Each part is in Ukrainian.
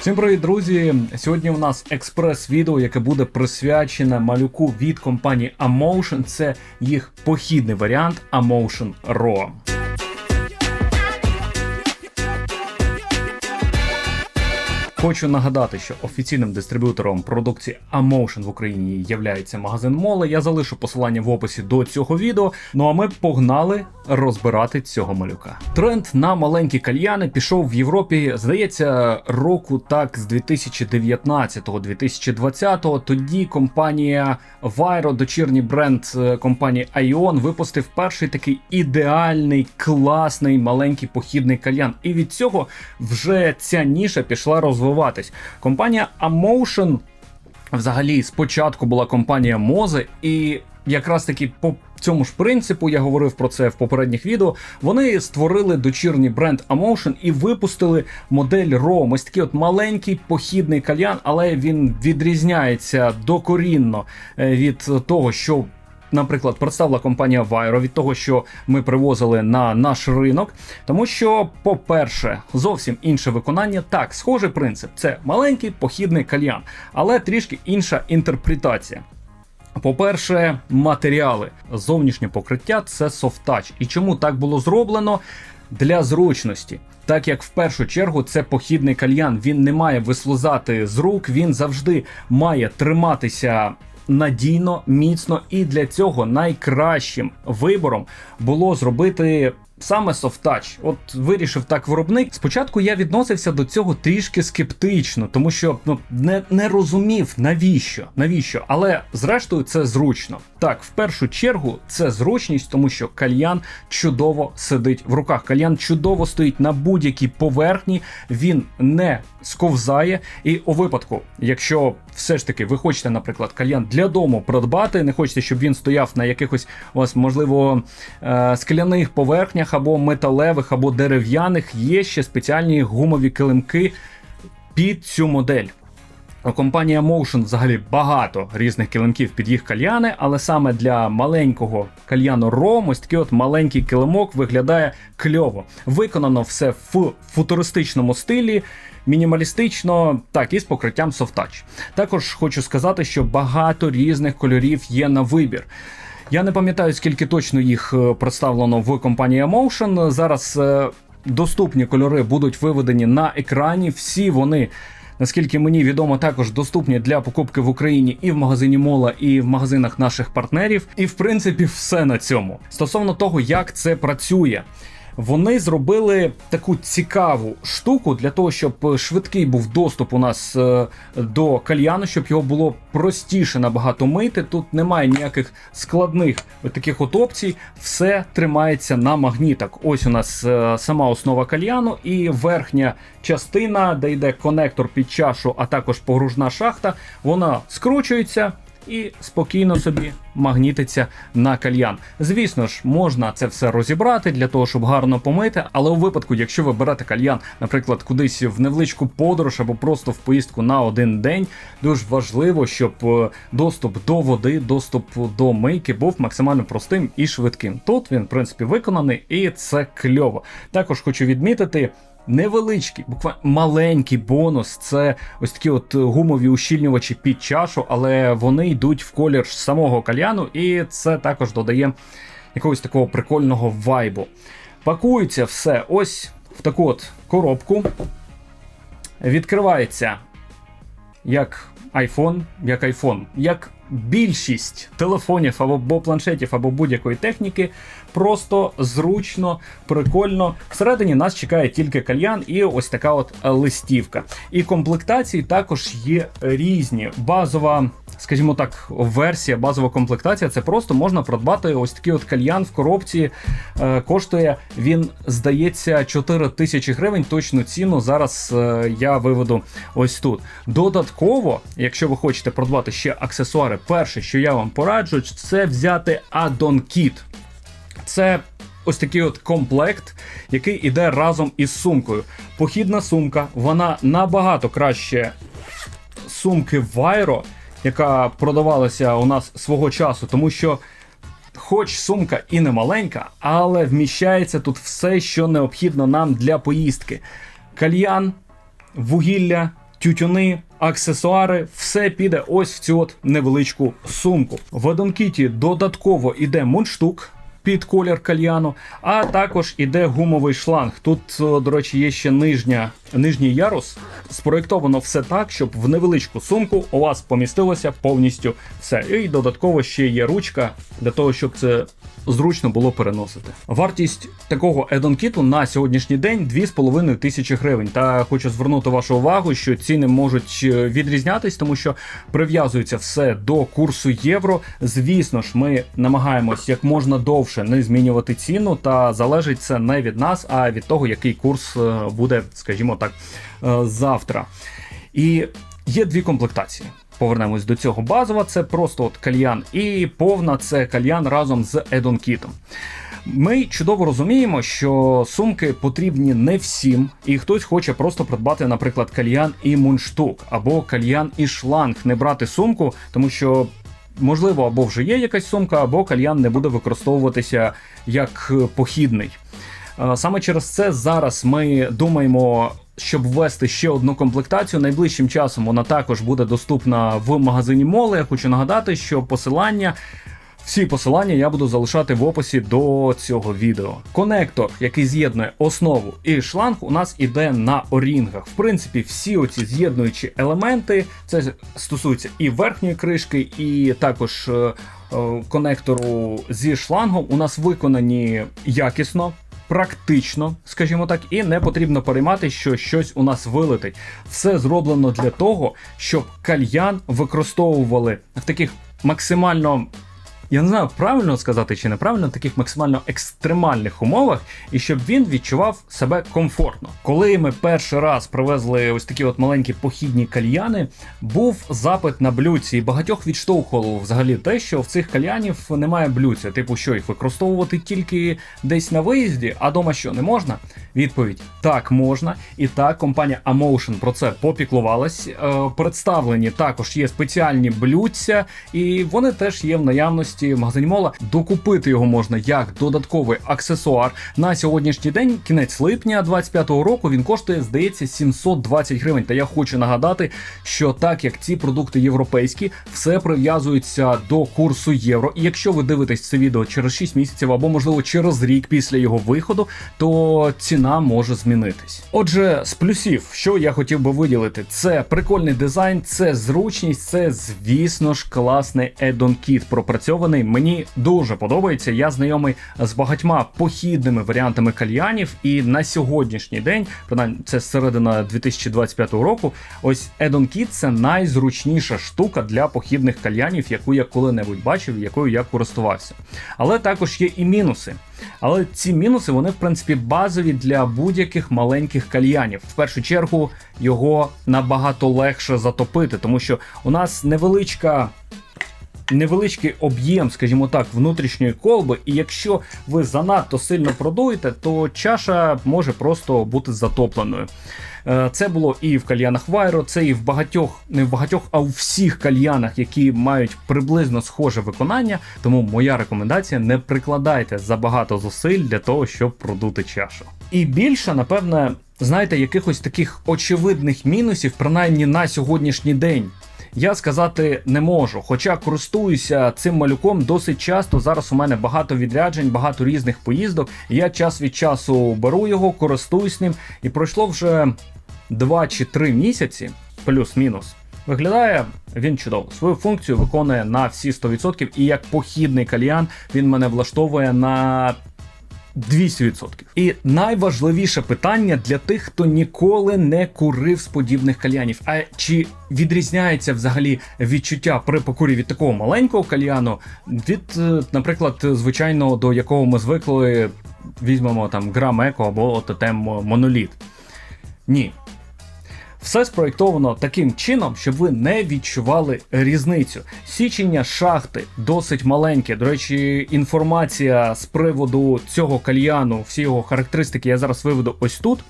Всім привіт, друзі! Сьогодні у нас експрес-відео, яке буде присвячене малюку від компанії Amotion. Це їх похідний варіант Amotion Raw. Хочу нагадати, що офіційним дистриб'ютором продукції Amotion в Україні є магазин Моле. Я залишу посилання в описі до цього відео. Ну а ми погнали розбирати цього малюка. Тренд на маленькі кальяни пішов в Європі, здається, року так з 2019-2020. Тоді компанія Viro, дочірній бренд е, компанії Ion, випустив перший такий ідеальний, класний маленький похідний кальян. І від цього вже ця ніша пішла розвиватись. Компанія Amotion Взагалі, спочатку була компанія Мозе, і якраз таки по цьому ж принципу я говорив про це в попередніх відео. Вони створили дочірній бренд Amotion і випустили модель ROM. Ось такий от маленький похідний кальян, але він відрізняється докорінно е, від того, що. Наприклад, представила компанія Viro від того, що ми привозили на наш ринок, тому що, по-перше, зовсім інше виконання. Так, схожий принцип це маленький похідний кальян, але трішки інша інтерпретація. По-перше, матеріали. Зовнішнє покриття це touch. І чому так було зроблено? Для зручності. Так як в першу чергу це похідний кальян, він не має вислизати з рук, він завжди має триматися надійно, міцно, і для цього найкращим вибором було зробити Саме софтач, от вирішив так виробник. Спочатку я відносився до цього трішки скептично, тому що ну не не розумів навіщо, навіщо, але зрештою це зручно. Так, в першу чергу це зручність, тому що кальян чудово сидить в руках. Кальян чудово стоїть на будь-якій поверхні, він не сковзає. І у випадку, якщо все ж таки ви хочете, наприклад, кальян для дому придбати, не хочете, щоб він стояв на якихось у вас, можливо, е, скляних поверхнях або металевих, або дерев'яних, є ще спеціальні гумові килимки під цю модель. Компанія Motion взагалі багато різних килимків під їх кальяни, але саме для маленького кальяну ROM ось такий от маленький килимок виглядає кльово. Виконано все в футуристичному стилі, мінімалістично, так і з покриттям Touch. Також хочу сказати, що багато різних кольорів є на вибір. Я не пам'ятаю, скільки точно їх е, представлено в компанії Motion. Зараз е, доступні кольори будуть виведені на екрані. Всі вони наскільки мені відомо, також доступні для покупки в Україні і в магазині Мола, і в магазинах наших партнерів. І в принципі, все на цьому стосовно того, як це працює. Вони зробили таку цікаву штуку для того, щоб швидкий був доступ у нас е, до кальяну, щоб його було простіше набагато мити. Тут немає ніяких складних таких от опцій. Все тримається на магнітах. Ось у нас е, сама основа кальяну, і верхня частина, де йде конектор під чашу, а також погружна шахта, вона скручується і спокійно собі магнітиться на кальян. Звісно ж, можна це все розібрати для того, щоб гарно помити, але у випадку, якщо ви берете кальян, наприклад, кудись в невеличку подорож або просто в поїздку на один день, дуже важливо, щоб е, доступ до води, доступ до мийки був максимально простим і швидким. Тут він, в принципі, виконаний, і це кльово. Також хочу відмітити невеличкий, буквально маленький бонус. Це ось такі от гумові ущільнювачі під чашу, але вони йдуть в колір самого кальяну, і це також додає якогось такого прикольного вайбу. Пакується все ось в таку от коробку. Відкривається як iPhone, як iPhone, як більшість телефонів або планшетів, або будь-якої техніки просто зручно, прикольно. Всередині нас чекає тільки кальян і ось така от листівка. І комплектації також є різні. Базова скажімо так, версія, базова комплектація. Це просто можна придбати ось такий от кальян в коробці. Е, коштує він, здається, 4 тисячі гривень. Точну ціну зараз е, я виведу ось тут. Додатково, якщо ви хочете придбати ще аксесуари, перше, що я вам пораджу, це взяти Kit. Це Ось такий от комплект, який іде разом із сумкою. Похідна сумка, вона набагато краще сумки Viro, яка продавалася у нас свого часу, тому що, хоч сумка і не маленька, але вміщається тут все, що необхідно нам для поїздки: кальян, вугілля, тютюни, аксесуари, все піде ось в цю от невеличку сумку. В Адонкіті додатково іде мундштук. Під колір кальяну, а також іде гумовий шланг. Тут, до речі, є ще нижня, нижній ярус. Спроєктовано все так, щоб в невеличку сумку у вас помістилося повністю все. І додатково ще є ручка для того, щоб це зручно було переносити. Вартість такого едонкіту на сьогоднішній день 2,5 тисячі гривень. Та хочу звернути вашу увагу, що ціни можуть е, відрізнятись, тому що прив'язується все до курсу євро. Звісно ж, ми намагаємось як можна довше не змінювати ціну, та залежить це не від нас, а від того, який курс е, буде, скажімо так, е, завтра. І є дві комплектації. Повернемось до цього. Базова це просто от кальян, і повна це кальян разом з едонкітом. Ми чудово розуміємо, що сумки потрібні не всім, і хтось хоче просто придбати, наприклад, кальян і мундштук, або кальян і шланг, не брати сумку, тому що. Можливо, або вже є якась сумка, або кальян не буде використовуватися як похідний. Е, Саме через це зараз ми думаємо, щоб ввести ще одну комплектацію. Найближчим часом вона також буде доступна в магазині Моле. Я хочу нагадати, що посилання. Всі посилання я буду залишати в описі до цього відео. Конектор, який з'єднує основу і шланг, у нас іде на орінгах. В принципі, всі оці з'єднуючі елементи, це стосується і верхньої кришки, і також е, е, конектору зі шлангом, у нас виконані якісно. Практично, скажімо так, і не потрібно переймати, що щось у нас вилетить. Все зроблено для того, щоб кальян використовували в таких максимально я не знаю, правильно сказати чи неправильно, в таких максимально екстремальних умовах, і щоб він відчував себе комфортно. Коли ми перший раз привезли ось такі от маленькі похідні кальяни, був запит на блюдці, і багатьох відштовхувало взагалі те, що в цих кальянів немає блюдця. Типу, що їх використовувати тільки десь на виїзді, а дома що не можна? Відповідь: так можна. І так, компанія Amotion про це попіклувалась. Е, представлені також є спеціальні блюдця, і вони теж є в наявності в магазині мола. Докупити його можна як додатковий аксесуар. На сьогоднішній день, кінець липня 25-го року, він коштує, здається, 720 гривень. Та я хочу нагадати, що так як ці продукти європейські, все прив'язується до курсу євро. І якщо ви дивитесь це відео через 6 місяців або, можливо, через рік після його виходу, то ціна може змінитись. Отже, з плюсів, що я хотів би виділити, це прикольний дизайн, це зручність, це, звісно ж, класний Едон Kit пропрацьований. Мені дуже подобається. Я знайомий з багатьма похідними варіантами кальянів, і на сьогоднішній день, принаймні, це середина 2025 року. Ось Едон Kit – це найзручніша штука для похідних кальянів, яку я коли-небудь бачив, якою я користувався. Але також є і мінуси. Але ці мінуси вони в принципі базові для будь-яких маленьких кальянів. В першу чергу його набагато легше затопити, тому що у нас невеличка. Невеличкий об'єм, скажімо так, внутрішньої колби, і якщо ви занадто сильно продуєте, то чаша може просто бути затопленою. Е, Це було і в кальянах Вайро, це і в багатьох, не в багатьох, а у всіх кальянах, які мають приблизно схоже виконання. Тому моя рекомендація: не прикладайте забагато зусиль для того, щоб продути чашу. І більше, напевне, знаєте, якихось таких очевидних мінусів, принаймні на сьогоднішній день. Я сказати не можу, хоча користуюся цим малюком досить часто. Зараз у мене багато відряджень, багато різних поїздок. Я час від часу беру його, користуюсь ним, і пройшло вже 2 чи 3 місяці, плюс-мінус. Виглядає він чудово. Свою функцію виконує на всі 100%, і як похідний кальян він мене влаштовує на 200%. І найважливіше питання для тих, хто ніколи не курив з подібних кальянів. А чи відрізняється взагалі відчуття при покурі від такого маленького кальяну від, е, наприклад, звичайного, до якого ми звикли, візьмемо там грам еко або тотем моноліт? Ні. Все спроєктовано таким чином, щоб ви не відчували різницю. Січення шахти досить маленьке. До речі, інформація з приводу цього кальяну, всі його характеристики я зараз виведу ось тут.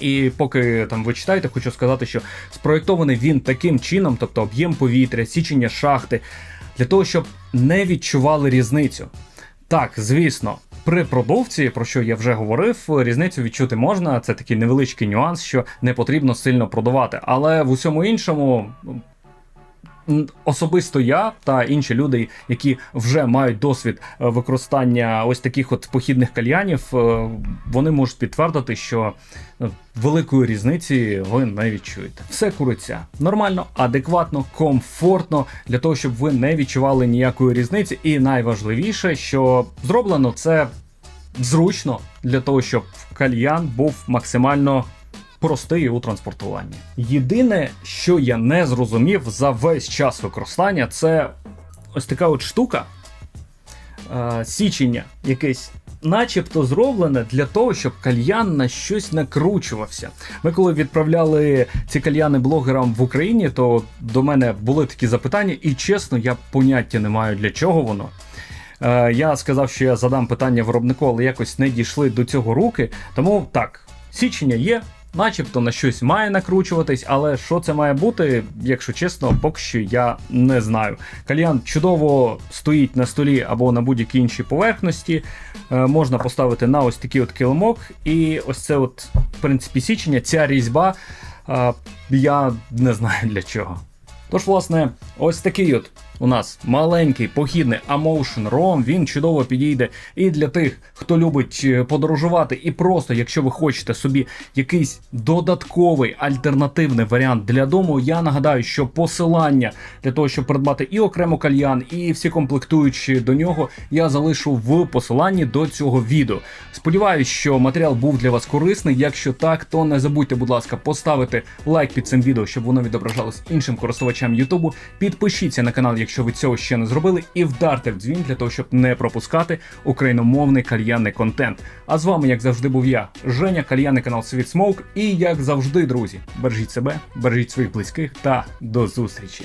І поки там ви читаєте, хочу сказати, що спроєктований він таким чином, тобто об'єм повітря, січення шахти, для того, щоб не відчували різницю. Так, звісно, При продувці, про що я вже говорив, різницю відчути можна. Це такий невеличкий нюанс, що не потрібно сильно продувати. Але в усьому іншому. Особисто я та інші люди, які вже мають досвід е, використання ось таких от похідних кальянів, е, вони можуть підтвердити, що е, великої різниці ви не відчуєте. Все куриться нормально, адекватно, комфортно для того, щоб ви не відчували ніякої різниці. І найважливіше, що зроблено це зручно для того, щоб кальян був максимально простий у транспортуванні. Єдине, що я не зрозумів за весь час використання, це ось така от штука е, січення якесь. Начебто зроблене для того, щоб кальян на щось накручувався. Ми коли відправляли ці кальяни блогерам в Україні, то до мене були такі запитання, і чесно, я поняття не маю для чого воно. Е, я сказав, що я задам питання виробнику, але якось не дійшли до цього руки. Тому так, січення є, начебто на щось має накручуватись, але що це має бути, якщо чесно, поки що я не знаю. Кальян чудово стоїть на столі або на будь-якій іншій поверхності. Е, можна поставити на ось такий от килимок, і ось це, от, в принципі, січення, ця різьба. е, я не знаю для чого. Тож, власне, ось такий от у нас маленький похідний Amotion ROM, він чудово підійде і для тих, хто любить е, подорожувати, і просто, якщо ви хочете собі якийсь додатковий альтернативний варіант для дому, я нагадаю, що посилання для того, щоб придбати і окремо кальян, і всі комплектуючі до нього, я залишу в посиланні до цього відео. Сподіваюсь, що матеріал був для вас корисний. Якщо так, то не забудьте, будь ласка, поставити лайк під цим відео, щоб воно відображалось іншим користувачам Ютубу. Підпишіться на канал, якщо ви цього ще не зробили, і вдарте в дзвін для того, щоб не пропускати україномовний кальянний контент. А з вами, як завжди, був я, Женя, кальянний канал Світ Смоук. І як завжди, друзі, бережіть себе, бережіть своїх близьких та до зустрічі.